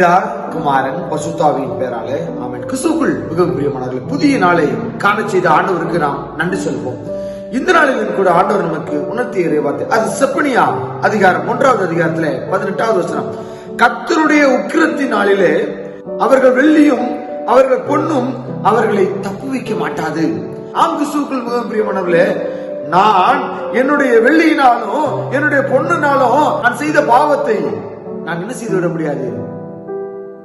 பிதா குமாரன் பசுத்தாவின் பேராலே அவன் கிறிஸ்துக்குள் மிகவும் பிரியமானவர்கள் புதிய நாளை காண செய்த ஆண்டவருக்கு நாம் நன்றி சொல்வோம். இந்த நாளிலும் கூட ஆண்டவர் நமக்கு உணர்த்திய இறைவார்த்தை. அது செப்பனியா அதிகாரம் ஒன்றாவது அதிகாரத்துல பதினெட்டாவது வசனம். கத்தருடைய உக்கிரத்தின் நாளிலே அவர்கள் வெள்ளியும் அவர்கள் பொண்ணும் அவர்களை தப்புவிக்க மாட்டாது. ஆம் கிறிஸ்துக்குள் மிகவும் பிரியமானவர்களே நான் என்னுடைய வெள்ளியினாலும் என்னுடைய பொண்ணுனாலும் நான் செய்த பாவத்தை நான் என்ன செய்து விட முடியாது?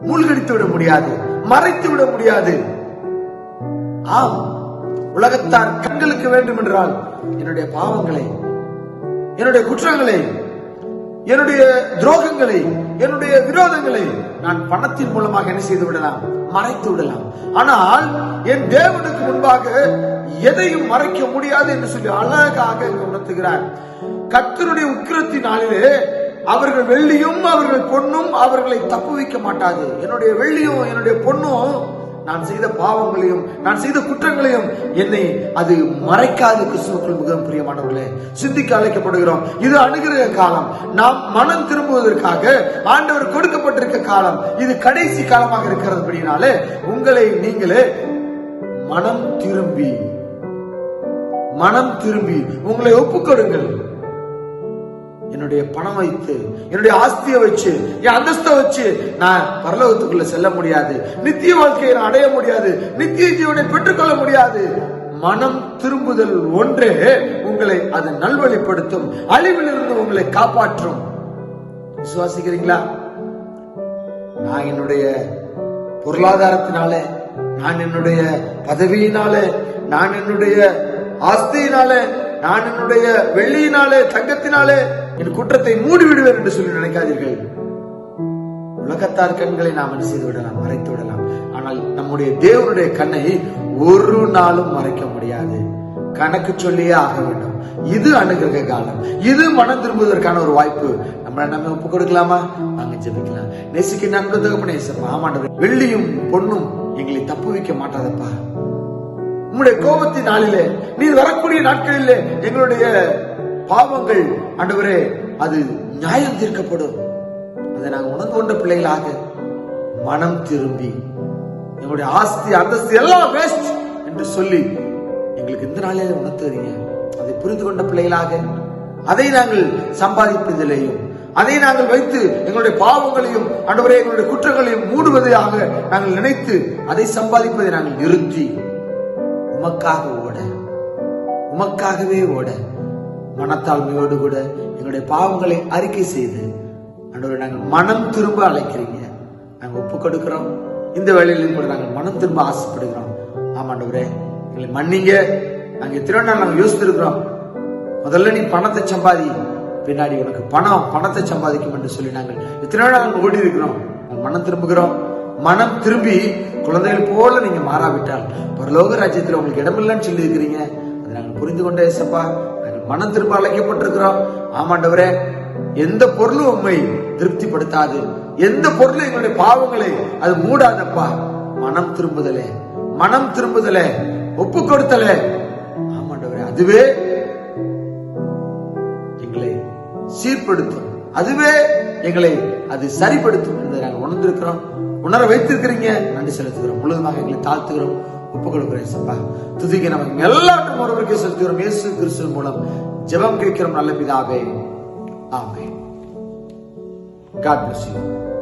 மூழ்கடித்து விட முடியாது மறைத்து விட முடியாது. ஆம் உலகத்தார் கண்களுக்கு வேண்டும் என்றால் என்னுடைய பாவங்களை என்னுடைய குற்றங்களை என்னுடைய துரோகங்களை என்னுடைய விரோதங்களை நான் பணத்தின் மூலமாக என்ன செய்து விடலாம்? மறைத்து விடலாம். ஆனால் என் தேவனுக்கு முன்பாக எதையும் மறைக்க முடியாது என்று சொல்லி அழகாக உணர்த்துகிறார். கத்தருடைய உக்கிரத்தின் நாளிலே அவர்கள் வெள்ளியும் அவர்கள் பொண்ணும் அவர்களை தப்பு வைக்க மாட்டாது. என்னுடைய வெள்ளியும் என்னுடைய பொண்ணும் நான் செய்த பாவங்களையும் நான் செய்த குற்றங்களையும் என்னை அது மறைக்காது கிறிஸ்துவுக்குள் மிகவும் பிரியமானவர்களே. சிந்திக்க அழைக்கப்படுகிறோம். இது அணுகிற காலம். நாம் மனம் திரும்புவதற்காக ஆண்டவர் கொடுக்கப்பட்டிருக்க காலம். இது கடைசி காலமாக இருக்கிறது அப்படினாலே உங்களை நீங்களே மனம் திரும்பி மனம் திரும்பி உங்களை ஒப்புக்கொடுங்கள். என்னுடைய பணம் வைத்து என்னுடைய ஆஸ்தியை வச்சு என் அந்தஸ்தை வச்சு நான் பரலோகத்துக்குள்ள செல்ல முடியாது. நித்திய வாழ்க்கையை நான் அடைய முடியாது. நித்திய ஜீவனை பெற்றுக்கொள்ள முடியாது. மனம் திரும்புதல் ஒன்றே உங்களை அது நல்வழிப்படுத்தும். அழிவிலிருந்து உங்களை காப்பாற்றும். விசுவாசிக்கிறீங்களா? நான் என்னுடைய பொருளாதாரத்தினாலே நான் என்னுடைய பதவியினாலே நான் என்னுடைய ஆஸ்தியினாலே நான் என்னுடைய வெள்ளியினாலே தங்கத்தினாலே என் குற்றத்தை மூடி விடுவேன் என்று சொல்லி நினைக்காதீர்கள். உலகத்தார் கண்களை நாம் என்ன செய்து விடலாம்? மறைத்து விடலாம். ஆனால் நம்முடைய தேவனுடைய கண்ணை ஒரு நாளும் மறைக்க முடியாது. கணக்கு சொல்லியே ஆக வேண்டும். இது அணுகிற காலம். இது மனம் திரும்புவதற்கான ஒரு வாய்ப்பு. நம்மளை நம்ம ஒப்பு கொடுக்கலாமா? நாங்க ஜெபிக்கலாம். நெசிக்கு நன்கு தகப்பனே ஏசப்பா ஆமாண்டவர் வெள்ளியும் பொண்ணும் எங்களை தப்பு வைக்க மாட்டாதப்பா. உங்களுடைய கோபத்தின் நாளிலே நீர் வரக்கூடிய நாட்களிலே எங்களுடைய பாவங்கள் ஆண்டவரே அது நியாயம் தீர்க்கப்படும். அதை நாங்கள் உணர்ந்து கொண்ட பிள்ளைகளாக மனம் திரும்பி எங்களுடைய ஆஸ்தி அந்தஸ்து எல்லாம் வேஸ்ட் என்று சொல்லி எங்களுக்கு இந்த நாளிலே உணர்த்துறீங்க அதை புரிந்து கொண்ட பிள்ளைகளாக அதை நாங்கள் சம்பாதிப்பதிலேயும் அதை நாங்கள் வைத்து எங்களுடைய பாவங்களையும் அன்றுவரை எங்களுடைய குற்றங்களையும் மூடுவதாக நாங்கள் நினைத்து அதை சம்பாதிப்பதை நாங்கள் நிறுத்தி உமக்காக ஓட உமக்காகவே ஓட. மனத்தாழ்மையோடு கூட எங்களுடைய பாவங்களை அறிக்கை செய்து ஆண்டவரே நாங்கள் மனம் திரும்ப அழைக்கிறீங்க. நாங்கள் ஒப்பு கொடுக்கிறோம். இந்த வேலையிலும் கூட நாங்கள் மனம் திரும்ப ஆசைப்படுகிறோம். ஆமாண்டவரே எங்களை மன்னிங்க. நாங்கள் எத்தனை நாள் நாங்கள் யோசித்திருக்கிறோம். முதல்ல நீ பணத்தை சம்பாதி பின்னாடி உனக்கு பணம் பணத்தை சம்பாதிக்கும் என்று சொல்லி நாங்கள் இத்தனை நாள் நாங்கள் ஓடி இருக்கிறோம் நாங்கள் மனம் திரும்புகிறோம். மனம் திரும்பி குழந்தைகள் போல நீங்க மாறாவிட்டால் பரலோக ராஜ்யத்தில் உங்களுக்கு இடமில்லைன்னு சொல்லி இருக்கிறீங்க அதை நாங்கள் புரிந்து கொண்டே சப்பா மனம் திரும்ப அழைக்கப்பட்டிருக்கிறோம் ஆமாண்டவரே எந்த பொருளும் உண்மை திருப்திப்படுத்தாது. எந்த பொருளும் எங்களுடைய பாவங்களை அது மூடாதப்பா. மனம் திரும்புதலே மனம் திரும்புதலே ஒப்பு கொடுத்தலே. ஆமாண்டவரே அதுவே எங்களை சீர்படுத்தும். அதுவே எங்களை அது சரிப்படுத்தும். என்பதை நாங்கள் உணர்ந்திருக்கிறோம். உணர வைத்திருக்கிறீங்க. நன்றி செலுத்துகிறோம். முழுவதுமாக எங்களை தாழ்த்துகிறோம். ஒப்புக் கொடுக்கிறேன் சப்பா. துதிக்கு நமக்கு எல்லாருக்கும் ஒருவருக்கே செலுத்துகிறோம் இயேசு கிறிஸ்து மூலம் ஜெபம் கேட்கிறோம் நல்ல பிதாவே. ஆமே God bless you.